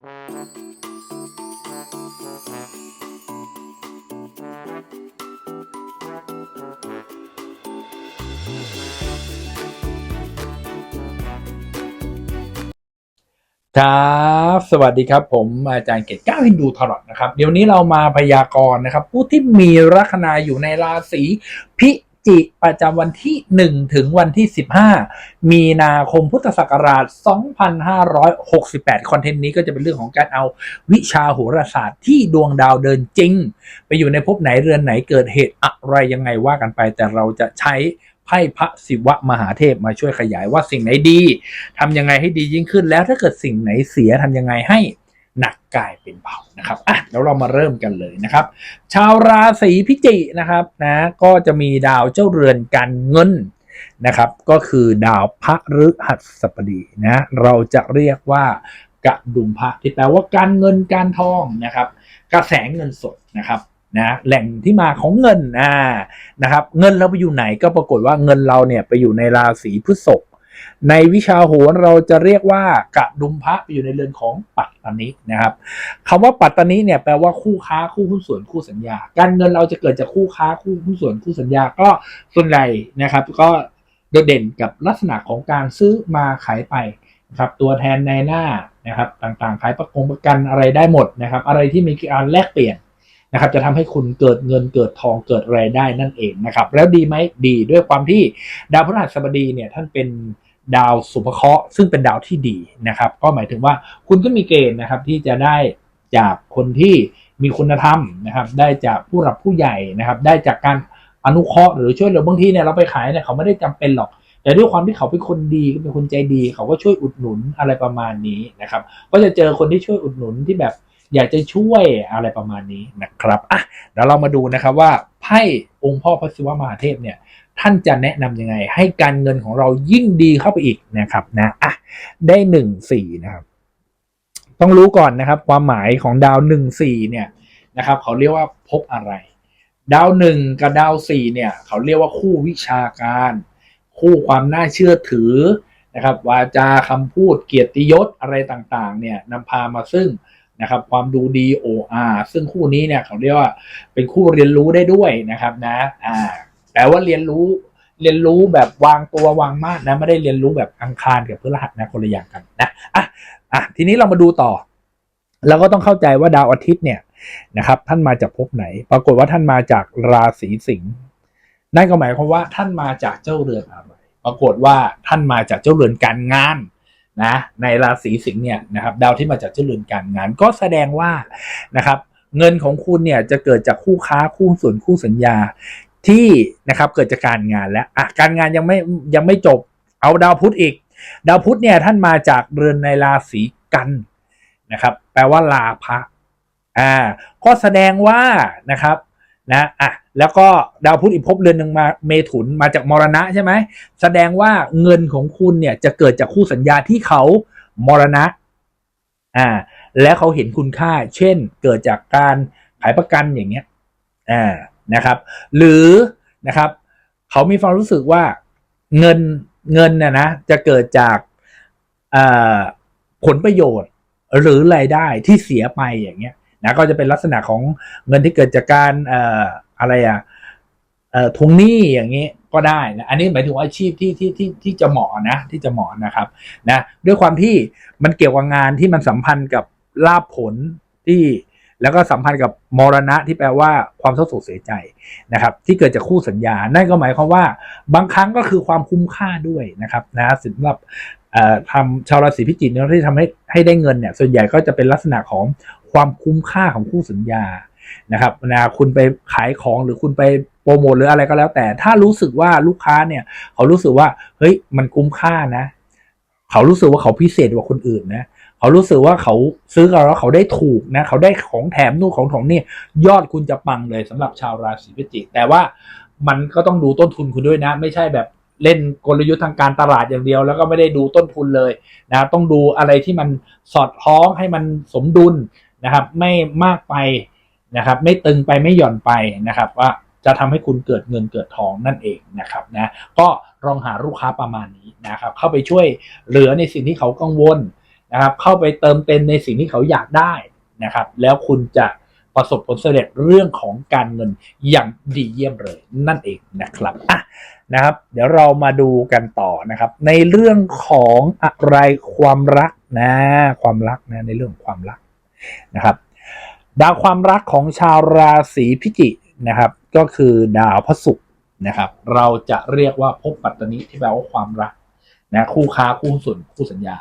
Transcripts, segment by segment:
ครับสวัสดีครับ ผมอาจารย์เกตก้าวฮินดูทรอตนะครับ เดี๋ยวนี้เรามาพยากรณ์นะครับ ผู้ที่มีลัคนาอยู่ในราศีพิ จิประจำวันที่ 1 ถึงวันที่ 15 มีนาคมพุทธศักราช 2568 คอนเทนต์นี้ก็จะเป็นเรื่องของการเอาวิชาโหราศาสตร์ที่ดวงดาวเดินจริง ไปอยู่ในภพไหนเรือนไหนเกิดเหตุอะไรยังไงว่ากันไป แต่เราจะใช้ไพ่พระศิวะมหาเทพมาช่วยขยายว่าสิ่งไหนดีทำยังไงให้ดียิ่งขึ้นแล้วถ้าเกิดสิ่งไหนเสียทำยังไงให้ หนักกลายเป็นเบานะครับอะเดี๋ยวเรามาเริ่มกันเลยนะครับ ชาวราศีพิจิกนะครับนะก็จะมีดาวเจ้าเรือนการเงินนะครับ ก็คือดาวพระฤหัสบดีนะเราจะเรียกว่ากระดุมพระที่แปลว่าการเงินการทองนะครับ กระแสเงินสดนะครับนะแหล่งที่มาของเงินอ่านะครับ เงินเราไปอยู่ไหนก็ปรากฏว่าเงินเราเนี่ยไปอยู่ในราศีพฤษภ ในวิชาโหรเราจะเรียกว่ากระดุมพระไปอยู่ในเรือนของปัตตานินะครับคำว่าปัตตานิเนี่ยแปลว่าคู่ค้าคู่หุ้นส่วนคู่สัญญา การเงินเราจะเกิดจากคู่ค้าคู่หุ้นส่วนคู่สัญญาก็ส่วนใหญ่นะครับ ก็โดดเด่นกับลักษณะของการซื้อมาขายไปนะครับตัวแทนในหน้านะครับต่างๆ ขายประกงประกันอะไรได้หมดนะครับ อะไรที่มีการแลกเปลี่ยน นะครับจะทำให้คุณเกิดเงินเกิดทองเกิดรายได้นั่นเองนะครับ แล้วดีไหมดีด้วยความที่ดาวพฤหัสบดีเนี่ยท่านเป็นดาวสุภเคราะห์ซึ่งเป็นดาวที่ดีนะครับ ก็หมายถึงว่าคุณก็มีเกณฑ์นะครับที่จะได้จากคนที่มีคุณธรรมนะครับ ได้จากผู้หลักผู้ใหญ่นะครับ ได้จากการอนุเคราะห์หรือช่วยเหลือบางทีเนี่ยเราไปขายเนี่ยเขาไม่ได้จำเป็นหรอกแต่ด้วยความที่เขาเป็นคนดีเป็นคนใจดี เขาก็ช่วยอุดหนุนอะไรประมาณนี้นะครับ ก็จะเจอคนที่ช่วยอุดหนุนที่แบบ อยากจะช่วยอะไรประมาณนี้นะครับอะเดี๋ยวเรามาดูนะครับว่าไพ่องค์พ่อพระศิวะมหาเทพเนี่ยท่านจะแนะนำยังไง ให้การเงินของเรายิ่งดีเข้าไปอีกนะครับนะอะได้หนึ่งสี่นะครับ ต้องรู้ก่อนนะครับ ความหมายของดาวหนึ่งสี่เนี่ยนะครับ เขาเรียกว่าพบอะไร ดาวหนึ่งกับดาวสี่เนี่ย เขาเรียกว่าคู่วิชาการ คู่ความน่าเชื่อถือนะครับวาจาคำพูดเกียรติยศอะไรต่างๆ เนี่ยนำพามาซึ่ง นะครับความดูดี OR ซึ่งคู่นี้เนี่ยเขาเรียกว่าเป็นคู่เรียนรู้ได้ด้วยนะครับนะอ่าแต่ว่าเรียนรู้เรียนรู้แบบวางตัววางมาดนะไม่ได้เรียนรู้แบบอังคารกับพฤหัสนะคนละอย่างกันนะอะอะทีนี้เรามาดูต่อเราก็ต้องเข้าใจว่าดาวอาทิตย์เนี่ยนะครับ ท่านมาจากภพไหน ปรากฏว่าท่านมาจากราศีสิงห์นั่นก็หมายความว่าท่านมาจากเจ้าเรือนอะไรปรากฏว่าท่านมาจากเจ้าเรือนการงาน นะในราศีสิงห์เนี่ยนะครับดาวที่มาจากเจ้าเรือนการงาน ก็แสดงว่านะครับเงินของคุณเนี่ยจะเกิดจากคู่ค้าคู่ส่วนคู่สัญญาที่นะครับเกิดจากการงานและอะการงานยังไม่ยังไม่จบเอาดาวพุธอีก ดาวพุธเนี่ยท่านมาจากเรือนในราศีกันนะครับ แปลว่าลาภะอ่าก็แสดงว่านะครับนะอะ แล้วก็ดาวพุธอีกภพเรือนหนึ่งมาเมถุนมาจากมรณะใช่ไหมแสดงว่าเงินของคุณเนี่ยจะเกิดจากคู่สัญญาที่เขามรณะอ่าแล้วเขาเห็นคุณค่า เช่น เกิดจากการขายประกันอย่างเงี้ยอ่านะครับ หรือนะครับเขามีความรู้สึกว่าเงินเงินน่ะนะจะเกิดจากอ่าผลประโยชน์หรือรายได้ที่เสียไปอย่างเงี้ยนะก็จะเป็นลักษณะของเงินที่เกิดจากการ อะไรอะเอ่อทวงหนี้อย่างนี้ก็ได้นะอันนี้หมายถึงว่าอาชีพที่ที่ที่ที่จะเหมาะนะที่จะเหมาะนะครับนะด้วยความที่มันเกี่ยวกับงานที่มันสัมพันธ์กับลาภผลที่แล้วก็สัมพันธ์กับมรณะที่แปลว่าความเศร้าโศกเสียใจนะครับ ที่เกิดจากคู่สัญญา นั่นก็หมายความว่า บางครั้งก็คือความคุ้มค่าด้วยนะครับนะสำหรับทำชาวราศีพิจิกเนี่ยที่ทำให้ให้ได้เงินเนี่ยส่วนใหญ่ก็จะเป็นลักษณะของความคุ้มค่าของคู่สัญญา นะครับนะคุณไปขายของหรือคุณไปโปรโมทหรืออะไรก็แล้ว แต่ถ้ารู้สึกว่าลูกค้าเนี่ย เขารู้สึกว่าเฮ้ยมันคุ้มค่านะ เขารู้สึกว่าเขาพิเศษกว่าคนอื่นนะเขารู้สึกว่าเขาซื้อกับเราเขาได้ถูกนะเขาได้ของแถมนู่นของถองนี่ยอดคุณจะปังเลยสำหรับชาวราศีพิจิกแต่ว่ามันก็ต้องดูต้นทุนคุณด้วยนะ ไม่ใช่แบบเล่นกลยุทธ์ทางการตลาดอย่างเดียว แล้วก็ไม่ได้ดูต้นทุนเลยนะต้องดูอะไรที่มันสอดคล้องให้มันสมดุลนะครับ ไม่มากไป นะครับ ไม่ตึงไปไม่หย่อนไปนะครับ ว่าจะทำให้คุณเกิดเงินเกิดทองนั่นเองนะครับนะก็ลองหาลูกค้าประมาณนี้นะครับ เข้าไปช่วยเหลือในสิ่งที่เขากังวลนะครับ เข้าไปเติมเต็มในสิ่งที่เขาอยากได้นะครับ แล้วคุณจะประสบผลสำเร็จเรื่องของการเงินอย่างดีเยี่ยมเลยนั่นเองนะครับอะนะครับ เดี๋ยวเรามาดูกันต่อนะครับ ในเรื่องของอะไรความรักนะ ความรักนะในเรื่องความรักนะครับ ดาวความรักของชาวราศีพิจิกนะครับ ก็คือดาวพระศุกร์นะครับ เราจะเรียกว่าภพปัตตนิที่แปลว่าความรักนะคู่ค้าคู่ส่วนคู่สัญญา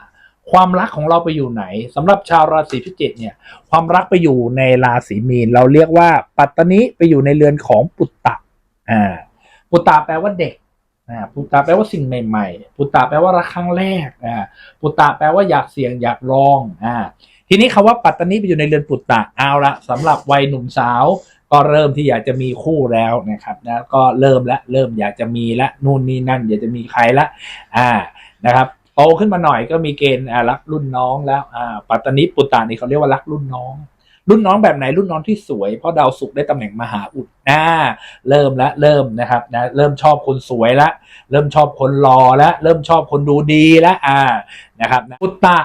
ความรักของเราไปอยู่ไหนสำหรับชาวราศีพิจิกเนี่ย ความรักไปอยู่ในราศีมีน เราเรียกว่าปัตตนิไปอยู่ในเรือนของปุตตะอ่าปุตตะแปลว่าเด็กอ่าปุตตะแปลว่าสิ่งใหม่ ๆ ปุตตะแปลว่ารักครั้งแรกอ่าปุตตะแปลว่าอยากเสี่ยงอยากลองอ่า ทีนี้คำว่าปัตตานีไปอยู่ในเรือนปุตตะเอาละสำหรับวัยหนุ่มสาว ก็เริ่มที่อยากจะมีคู่แล้วนะครับนะก็เริ่มและเริ่มอยากจะมีละนู่นนี่นั่น อยากจะมีใครละอ่านะครับโตขึ้นมาหน่อยก็มีเกณฑ์รักรุ่นน้องแล้วอ่าปัตตานีปุตตะนี่เขาเรียกว่ารักรุ่นน้อง รุ่นน้องแบบไหนรุ่นน้องที่สวย เพราะดาวศุกร์ได้ตำแหน่งมหาอุดอ่าเริ่มละเริ่มนะครับนะเริ่มชอบคนสวยละ เริ่มชอบคนรอละ เริ่มชอบคนดูดีละอ่านะครับนะปุตตะ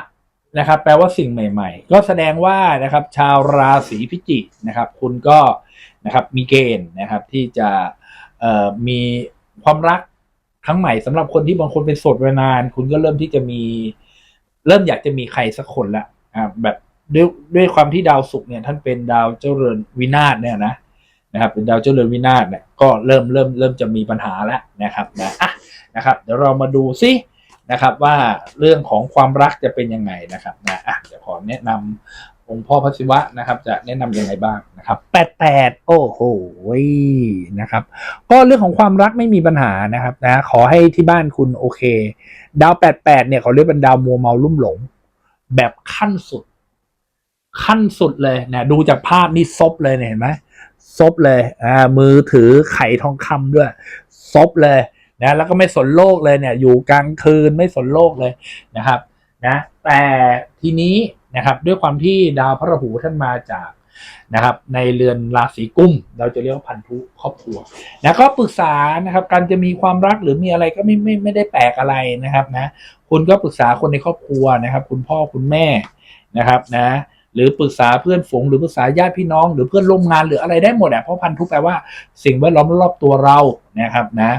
นะครับ แปลว่าสิ่งใหม่ๆ ก็แสดงว่านะครับชาวราศีพิจิกนะครับ คุณก็นะครับมีเกณฑ์นะครับที่จะมีความรักครั้งใหม่สำหรับคนที่บางคนเป็นโสดมานาน คุณก็เริ่มที่จะมี เริ่มอยากจะมีใครสักคนละอ่าแบบด้วยด้วยความที่ดาวศุกร์เนี่ยท่านเป็นดาวเจ้าเรือนวินาศเนี่ยนะนะครับ เป็นดาวเจ้าเรือนวินาศเนี่ยก็เริ่มเริ่มเริ่มจะมีปัญหาแล้วนะครับนะอะนะครับ เดี๋ยวเรามาดูซิ นะครับว่าเรื่องของความรักจะเป็นยังไงนะครับนะอะเดี๋ยวขอแนะนำองค์พ่อพระศิวะนะครับ จะแนะนำยังไงบ้างนะครับแปดแปดโอ้โหนะครับ ก็เรื่องของความรักไม่มีปัญหานะครับนะขอให้ที่บ้านคุณโอเค ดาวแปดแปดเนี่ยเขาเรียกเป็นดาวมัวเมาลุ่มหลง แบบขั้นสุด ขั้นสุดเลยนะดูจากภาพนี่ซบเลยเห็นไหมซบเลยอ่ามือถือไข่ทองคำด้วยซบเลย นะแล้วก็ไม่สนโลกเลยเนี่ย อยู่กลางคืนไม่สนโลกเลยนะครับนะแต่ทีนี้นะครับด้วยความที่ดาวพระราหูท่านมาจากนะครับในเรือนราศีกุมเราจะเรียกว่าพันธุครอบครัวนะก็ปรึกษานะครับการจะมีความรักหรือมีอะไรก็ไม่ไม่ไม่ได้แปลกอะไรนะครับนะคุณก็ปรึกษาคนในครอบครัวนะครับ คุณพ่อคุณแม่นะครับนะหรือปรึกษาเพื่อนฝูงหรือปรึกษาญาติพี่น้อง หรือเพื่อนร่วมงานหรืออะไรได้หมดอะเพราะพันธุแปลว่าสิ่งแวดล้อมรอบตัวเรานะครับนะ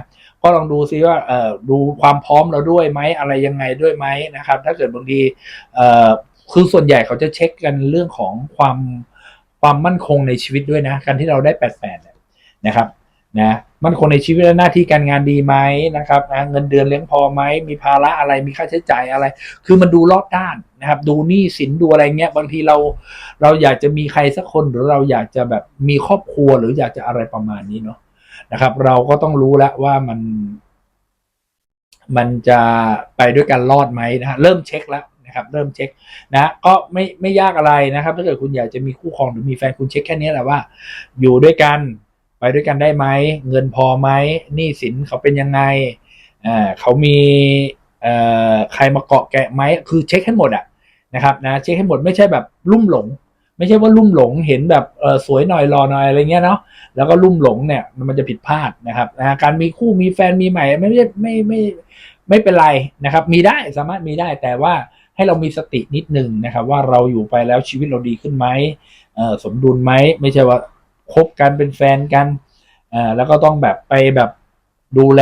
ก็ลองดูซิว่าเออดูความพร้อมเราด้วยไหมอะไรยังไงด้วยไหมนะครับ ถ้าเกิดบางทีเออคือส่วนใหญ่เขาจะเช็คกันเรื่องของความความมั่นคงในชีวิตด้วยนะการที่เราได้แปดแปดเนี่ยนะครับนะมั่นคงในชีวิตและหน้าที่การงานดีไหมนะครับนะเงินเดือนเลี้ยงพอไหมมีภาระอะไรมีค่าใช้จ่ายอะไร คือมันดูรอบด้านนะครับ ดูหนี้สินดูอะไรเงี้ยบางทีเราเราอยากจะมีใครสักคนหรือเราอยากจะแบบมีครอบครัวหรืออยากจะอะไรประมาณนี้เนาะ นะครับ เราก็ต้องรู้แล้วว่ามัน มันจะไปด้วยกันรอดไหมนะฮะเริ่มเช็คแล้วนะครับเริ่มเช็คนะก็ไม่ไม่ยากอะไรนะครับ ถ้าเกิดคุณอยากจะมีคู่ครองหรือมีแฟนคุณเช็คแค่นี้แหละว่า อยู่ด้วยกันไปด้วยกันได้ไหมเงินพอไหมหนี้สินเขาเป็นยังไงอ่าเขามีเอ่อใครมาเกาะแกะไหมคือเช็คให้หมดอะนะครับนะเช็คให้หมดไม่ใช่แบบลุ่มหลง ไม่ใช่ว่าลุ่มหลงเห็นแบบเออสวยหน่อยรอหน่อยอะไรเงี้ยเนาะแล้วก็ลุ่มหลงเนี่ยมันจะผิดพลาดนะครับนะการมีคู่มีแฟนมีใหม่ไม่ไม่ไม่ไม่ไม่เป็นไรนะครับ มีได้สามารถมีได้แต่ว่าให้เรามีสตินิดนึงนะครับ ว่าเราอยู่ไปแล้วชีวิตเราดีขึ้นไหมสมดุลไหมไม่ใช่ว่าคบกันเป็นแฟนกันแล้วก็ต้องแบบไปแบบ ดูแล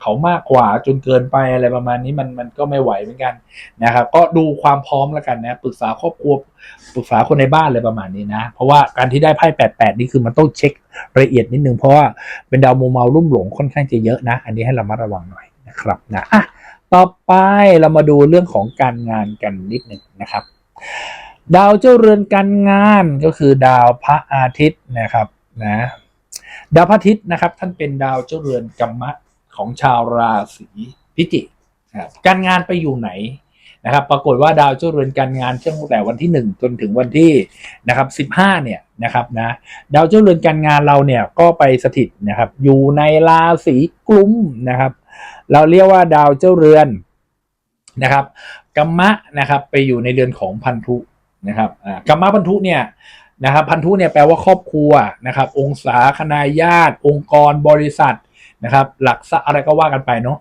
เขามากกว่าจนเกินไปอะไรประมาณนี้มันมันก็ไม่ไหวเหมือนกันนะครับ ก็ดูความพร้อมแล้วกันนะปรึกษาครอบครัวปรึกษาคนในบ้านเลยประมาณนี้นะ เพราะว่าการที่ได้ไพ่แปดแปดนี่คือมันต้องเช็คละเอียดนิดนึงเพราะว่าเป็นดาวมูเมารุ่มหลงค่อนข้างจะเยอะนะ อันนี้ให้เรามาระวังหน่อยนะครับนะอะต่อไปเรามาดูเรื่องของการงานกันนิดหนึ่งนะครับ ดาวเจ้าเรือนการงานก็คือดาวพระอาทิตย์นะครับนะ ดาวพระอาทิตย์นะครับ ท่านเป็นดาวเจ้าเรือนกัมมะของชาวราศีพิจิกการงานไปอยู่ไหนนะครับ ปรากฏว่าดาวเจ้าเรือนการงานช่วงแต่วันที่ 1 จนถึงวันที่นะครับ15เนี่ยนะครับนะดาวเจ้าเรือนการงานเราเนี่ยก็ไปสถิตนะครับ อยู่ในราศีกุมนะครับ เราเรียกว่าดาวเจ้าเรือนนะครับกัมมะนะครับ ไปอยู่ในเรือนของพันธุนะครับกัมมะพันธุเนี่ย นะครับพันธุเนี่ยแปลว่าครอบครัวนะครับ องศาคณาญาติ องค์กรบริษัทนะครับ หลักทรัพย์อะไรก็ว่ากันไปเนาะ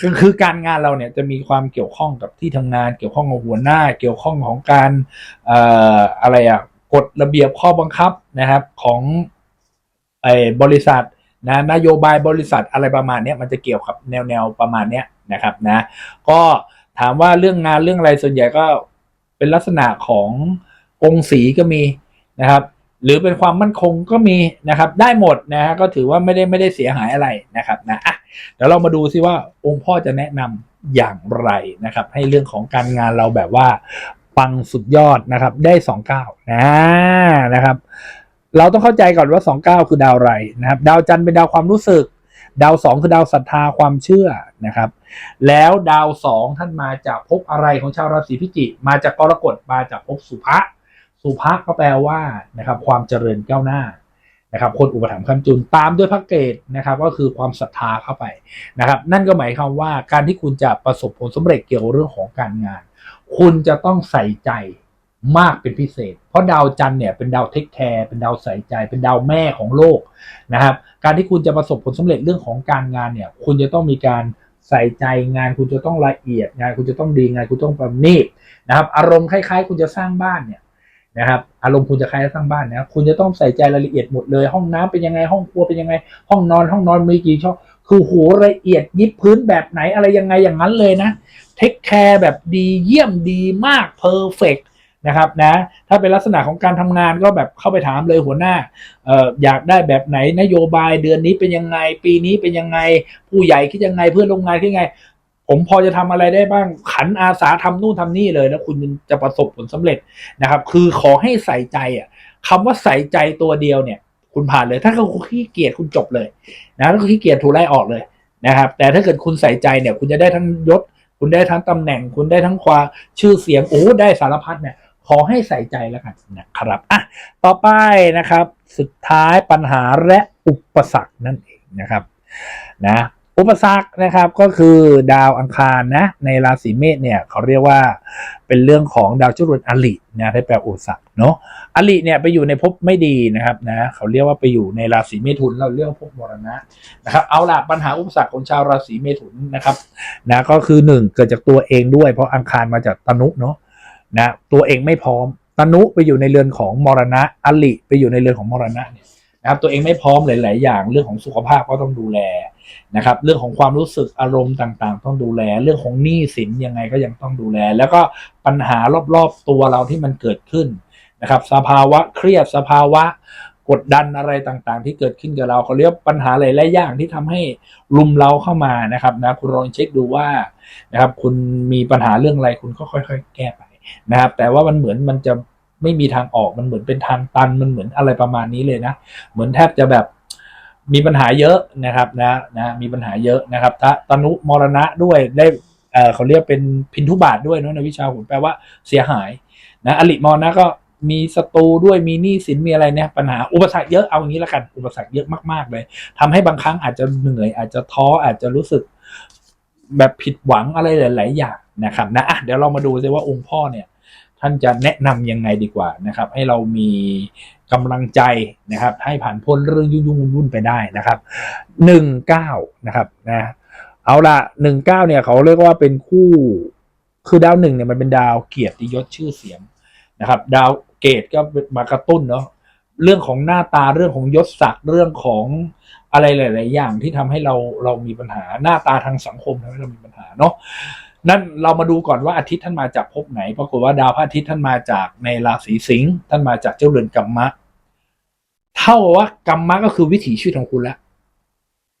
ก็คือการงานเราเนี่ยจะมีความเกี่ยวข้องกับที่ทำงาน เกี่ยวข้องกับหัวหน้า เกี่ยวข้องของการเอ่ออะไรอะกฎระเบียบข้อบังคับนะครับของไอ้บริษัทนะนโยบายบริษัทอะไรประมาณเนี้ยมันจะเกี่ยวกับแนวแนวประมาณเนี้ยนะครับนะก็ถามว่าเรื่องงานเรื่องอะไรส่วนใหญ่ก็เป็นลักษณะของกงสีก็มี นะครับ หรือเป็นความมั่นคงก็มีนะครับ ได้หมดนะฮะก็ถือว่าไม่ได้ไม่ได้เสียหายอะไรนะครับนะอะเดี๋ยวเรามาดูซิว่าองค์พ่อจะแนะนำอย่างไรนะครับ ให้เรื่องของการงานเราแบบว่าปังสุดยอดนะครับ ได้สองเก้านะนะครับ เราต้องเข้าใจก่อนว่าสองเก้าคือดาวอะไรนะครับ ดาวจันทร์เป็นดาวความรู้สึกดาวสองคือดาวศรัทธาความเชื่อนะครับ แล้วดาวสองท่านมาจากภพอะไรของชาวราศีพิจิกมาจากกรกฎมาจากภพสุภะ สุภะก็แปลว่านะครับความเจริญก้าวหน้านะครับคนอุปถัมภ์คำจุนตามด้วยพระเกตนะครับก็คือความศรัทธาเข้าไปนะครับนั่นก็หมายความว่าการที่คุณจะประสบผลสำเร็จเกี่ยวกับเรื่องของการงาน คุณจะต้องใส่ใจมากเป็นพิเศษ เพราะดาวจันทร์เนี่ยเป็นดาวเทคแคร์เป็นดาวใส่ใจ เป็นดาวแม่ของโลกนะครับการที่คุณจะประสบผลสำเร็จเรื่องของการงานเนี่ยคุณจะต้องมีการใส่ใจงานคุณจะต้องละเอียดงานคุณจะต้องดีงานคุณต้องประณีตนะครับอารมณ์คล้ายๆ คุณจะสร้างบ้านเนี่ย นะครับอารมณ์คุณจะคล้ายสร้างบ้านนะคุณจะต้องใส่ใจรายละเอียดหมดเลย ห้องน้ำเป็นยังไง ห้องครัวเป็นยังไง ห้องนอนห้องนอนมีกี่ช่องคือโหละเอียดยิบพื้นแบบไหนอะไรยังไงอย่างนั้นเลยนะเทคแคร์แบบดีเยี่ยมดีมากเพอร์เฟกนะครับนะถ้าเป็นลักษณะของการทำงานก็แบบเข้าไปถามเลยหัวหน้าอออยากได้แบบไหนนโยบายเดือนนี้เป็นยังไง ปีนี้เป็นยังไง ผู้ใหญ่คิดยังไงเพื่อนโร่วมงานคิดยังไง ผมพอจะทำอะไรได้บ้างขันอาสาทำนู่นทำนี่เลย แล้วคุณจะประสบผลสำเร็จนะครับ คือขอให้ใส่ใจอะคำว่าใส่ใจตัวเดียวเนี่ย คุณผ่านเลย ถ้าคุณขี้เกียจคุณจบเลยนะถ้าคุณขี้เกียจถูกไล่ออกเลยนะครับ แต่ถ้าเกิดคุณใส่ใจเนี่ย คุณจะได้ทั้งยศ คุณได้ทั้งตำแหน่ง คุณได้ทั้งความชื่อเสียงโอ้ได้สารพัดเนี่ยขอให้ใส่ใจแล้วกันนะครับอะต่อไปนะครับ สุดท้ายปัญหาและอุปสรรคนั่นเองนะครับ นะ อุปสรรคนะครับก็คือดาวอังคารนะในราศีเมษเนี่ยเขาเรียกว่าเป็นเรื่องของดาวจรวดอลินะที่แปลอุปสรรคเนาะอลิเนี่ยไปอยู่ในภพไม่ดีนะครับนะเขาเรียกว่าไปอยู่ในราศีเมถุนเราเรียกว่าภพมรณะนะครับเอาล่ะปัญหาอุปสรรคของชาวราศีเมถุนนะครับนะก็คือหนึ่งเกิดจากตัวเองด้วยเพราะอังคารมาจากตนุเนาะนะตัวเองไม่พร้อมตนุไปอยู่ในเรือนของมรณะอลิไปอยู่ในเรือนของมรณะเนี่ย นะครับตัวเองไม่พร้อมหลาย ๆ อย่าง เรื่องของสุขภาพก็ต้องดูแลนะครับ เรื่องของความรู้สึกอารมณ์ต่าง ๆ ต้องดูแล เรื่องของหนี้สินยังไงก็ยังต้องดูแล แล้วก็ปัญหารอบ ๆ ตัวเราที่มันเกิดขึ้นนะครับ สภาวะเครียดสภาวะกดดันอะไรต่างๆ ที่เกิดขึ้นกับเราเขาเรียกปัญหาหลายๆอย่างที่ทำให้ลุมเราเข้ามานะครับนะคุณลองเช็คดูว่านะครับ คุณมีปัญหาเรื่องอะไรคุณก็ค่อย ๆ แก้ไปนะครับ แต่ว่ามันเหมือนมันจะ ไม่มีทางออกมันเหมือนเป็นทางตันมันเหมือนอะไรประมาณนี้เลยนะ เหมือนแทบจะแบบมีปัญหาเยอะนะครับนะนะมีปัญหาเยอะนะครับถ้าตนุมรณะด้วยได้เออเขาเรียกเป็นพินทุบาทด้วยเนอะในวิชาโหนแปลว่าเสียหายนะอลิมรณะก็มีศัตรูด้วยมีหนี้สินมีอะไรเนี่ยปัญหาอุปสรรคเยอะเอาอย่างนี้ละกันอุปสรรคเยอะมากๆเลยทำให้บางครั้งอาจจะเหนื่อยอาจจะท้ออาจจะรู้สึกแบบผิดหวังอะไรหลาย ๆ อย่างนะครับนะอะเดี๋ยวเรามาดูซิว่าองค์พ่อเนี่ย ท่านจะแนะนำยังไงดีกว่านะครับ ให้เรามีกำลังใจนะครับ ให้ผ่านพ้นเรื่องยุ่งๆวุ่นไปได้นะครับหนึ่งเก้านะครับนะเอาละหนึ่งเก้าเนี่ยเขาเรียกว่าเป็นคู่ คือดาวหนึ่งเนี่ยมันเป็นดาวเกียรติยศชื่อเสียงนะครับ ดาวเกตก็มากระตุ้นเนาะเรื่องของหน้าตาเรื่องของยศศักดิ์เรื่องของอะไรหลาย ๆ อย่างที่ทำให้เราเรามีปัญหาหน้าตาทางสังคมทำให้เรามีปัญหาเนาะ นั่นเรามาดูก่อนว่าอาทิตย์ท่านมาจากภพไหนปรากฏว่าดาวพระอาทิตย์ท่านมาจากในราศีสิงห์ท่านมาจากเจ้าเรือนกัมมะ เท่ากับว่ากัมมะก็คือวิถีชีวิตของคุณแล้ว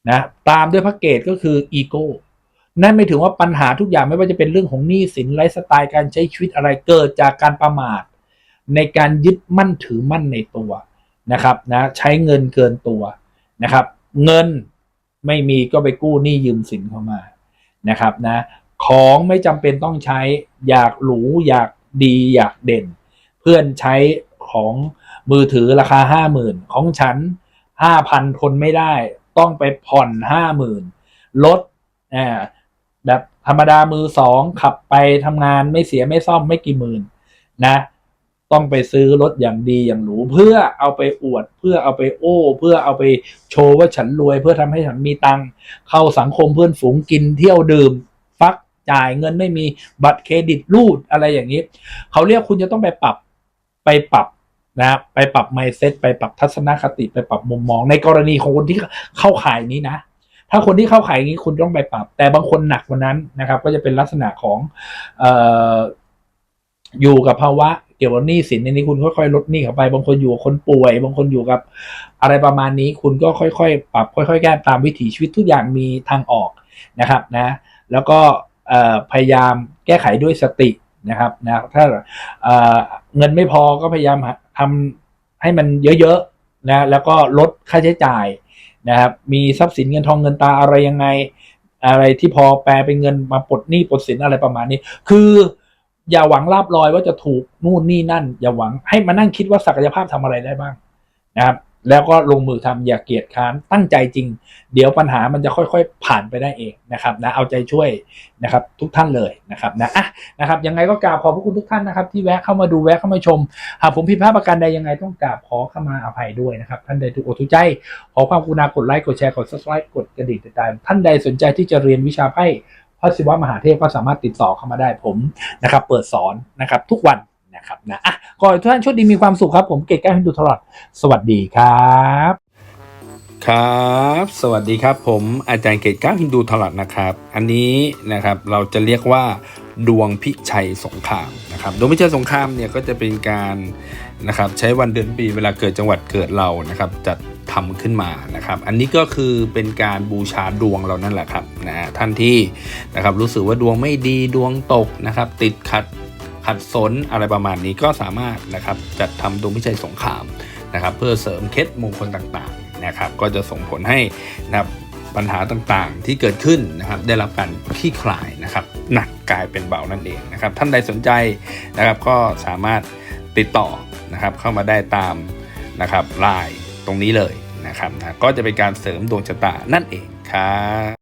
นะตามด้วยพระเกตก็คืออีโก้นั่นไม่ถึงว่าปัญหาทุกอย่างไม่ว่าจะเป็นเรื่องของหนี้สินไลฟ์สไตล์การใช้ชีวิตอะไรเกิดจากการประมาท ในการยึดมั่นถือมั่นในตัวนะครับนะใช้เงินเกินตัวนะครับ เงินไม่มีก็ไปกู้หนี้ยืมสินเข้ามานะครับนะ ของไม่จำเป็นต้องใช้ อยากหรูอยากดีอยากเด่น เพื่อนใช้ของมือถือราคาห้าหมื่นของฉันห้าพันคนไม่ได้ ต้องไปผ่อนห้าหมื่นรถอ่าแบบธรรมดามือสองขับไปทำงานไม่เสียไม่ซ่อมไม่กี่หมื่นนะ ต้องไปซื้อรถอย่างดีอย่างหรูเพื่อเอาไปอวด เพื่อเอาไปโอ้ เพื่อเอาไปโชว์ว่าฉันรวย เพื่อทำให้ฉันมีตังค์เข้าสังคมเพื่อนฝูงกินเที่ยวดื่ม จ่ายเงินไม่มีบัตรเครดิตรูดอะไรอย่างนี้ เขาเรียกคุณจะต้องไปปรับไปปรับนะครับไปปรับ mindset ไปปรับทัศนคติไปปรับมุมมอง ในกรณีของคนที่เข้าข่ายนี้นะ ถ้าคนที่เข้าข่ายนี้คุณต้องไปปรับ แต่บางคนหนักกว่านั้นนะครับ ก็จะเป็นลักษณะของอออยู่กับภาวะเกี่ยวกับหนี้สินในนี้คุณค่อยๆลดหนี้เข้าไป บางคนอยู่กับคนป่วย บางคนอยู่กับอะไรประมาณนี้ คุณก็ค่อยๆ ปรับ ค่อย ๆ แก้ตามวิถีชีวิตทุกอย่างมีทางออกนะครับนะ แล้วก็ พยายามแก้ไขด้วยสตินะครับนะถ้าเเงินไม่พอก็พยายามหาทำให้มันเยอะๆนะแล้วก็ลดค่าใช้จ่ายนะครับมีทรัพย์สินเงินทองเงินตาอะไรยังไง อะไรที่พอแปลเป็นเงินมาปลดหนี้ปลดสินอะไรประมาณนี้ คืออย่าหวังลาบลอยว่าจะถูกนู่นนี่นั่น อย่าหวังให้มานั่งคิดว่าศักยภาพทำอะไรได้บ้างนะครับ แล้วก็ลงมือทำอย่าเกียจค้านตั้งใจจริง เดี๋ยวปัญหามันจะค่อยๆ ผ่านไปได้เองนะครับนะเอาใจช่วยนะครับทุกท่านเลยนะครับนะอะนะครับยังไงก็กราบขอบพระคุณทุกท่านนะครับ ที่แวะเข้ามาดูแวะเข้ามาชม หากผมผิดพลาดประการใดยังไงต้องกราบขอเข้ามาอภัยด้วยนะครับ ท่านใดถูกอกถูกใจ ขอความกรุณากดไลค์กดแชร์กด subscribe กดกระดิ่งติดตามท่านใดสนใจที่จะเรียนวิชาไพ่พระศิวะมหาเทพก็สามารถติดต่อเข้ามาได้ผมนะครับ เปิดสอนนะครับทุกวัน นะครับนะอะขอให้ทุกท่านโชคดีมีความสุขครับ ผมเกตแก้วให้ดูตลอด สวัสดีครับ ครับ สวัสดีครับ ผมอาจารย์เกตก้าฮินดูถลัดนะครับ อันนี้นะครับเราจะเรียกว่าดวงพิชัยสงครามนะครับดวงพิชัยสงครามเนี่ยก็จะเป็นการนะครับใช้วันเดือนปีเวลาเกิดจังหวัดเกิดเรานะครับจะทำขึ้นมานะครับ อันนี้ก็คือเป็นการบูชาดวงเรานั่นแหละครับนะท่านที่นะครับรู้สึกว่าดวงไม่ดีดวงตกนะครับ ติดขัด ขัดสนอะไรประมาณนี้ก็สามารถนะครับจัดทำดวงพิชัยสงครามนะครับ เพื่อเสริมเคล็ดมงคลต่างๆนะครับ ก็จะส่งผลให้นะครับปัญหาต่างๆที่เกิดขึ้นนะครับได้รับการคลี่คลายนะครับหนักกลายเป็นเบานั่นเองนะครับ ท่านใดสนใจนะครับก็สามารถติดต่อนะครับเข้ามาได้ตามนะครับไลน์ตรงนี้เลยนะครับนะก็จะเป็นการเสริมดวงชะตานั่นเองครับ